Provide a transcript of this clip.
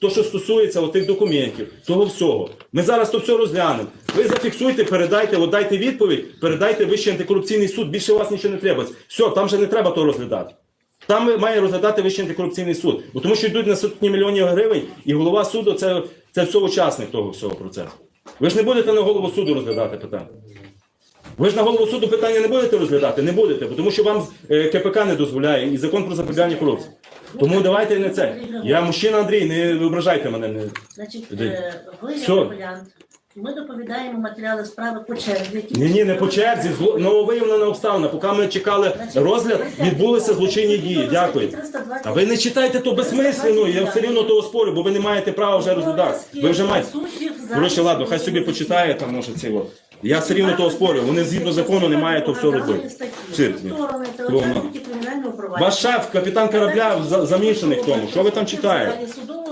то, що стосується отих документів, того всього. Ми зараз то все розглянемо. Ви зафіксуйте, передайте, от дайте відповідь, передайте Вищий антикорупційний суд. Більше у вас нічого не треба. Все, там вже не треба то розглядати. Там має розглядати Вищий антикорупційний суд. Бо тому що йдуть на сотні мільйонів гривень, і голова суду це, це все учасник того всього процесу. Ви ж не будете на голову суду розглядати питання. Ви ж на голову суду питання не будете розглядати? Не будете, бо тому що вам е, КПК не дозволяє і закон про запобігання корупції. Тому давайте не це. Я мужчина Андрій, не ображайте мене. Не... Значить, е, ви Все. як апелянт. Ми доповідаємо матеріали справи по черзі. які- Ні, ні, не по черзі, зло нововиявлена обставина. Поки ми чекали розгляд, відбулися злочинні дії. Дякую. А ви не читайте то безсмислено, я все рівно того спорю, бо ви не маєте права вже розглядати. Ви вже маєте. Коротше, ладно, хай собі почитає там, може ці от. Я все рівно того спорю. Вони згідно закону не мають то все робити. Цирк, ні. Ваш шеф, капітан корабля, за- замішаний в тому. Що ви там читаєте? Судового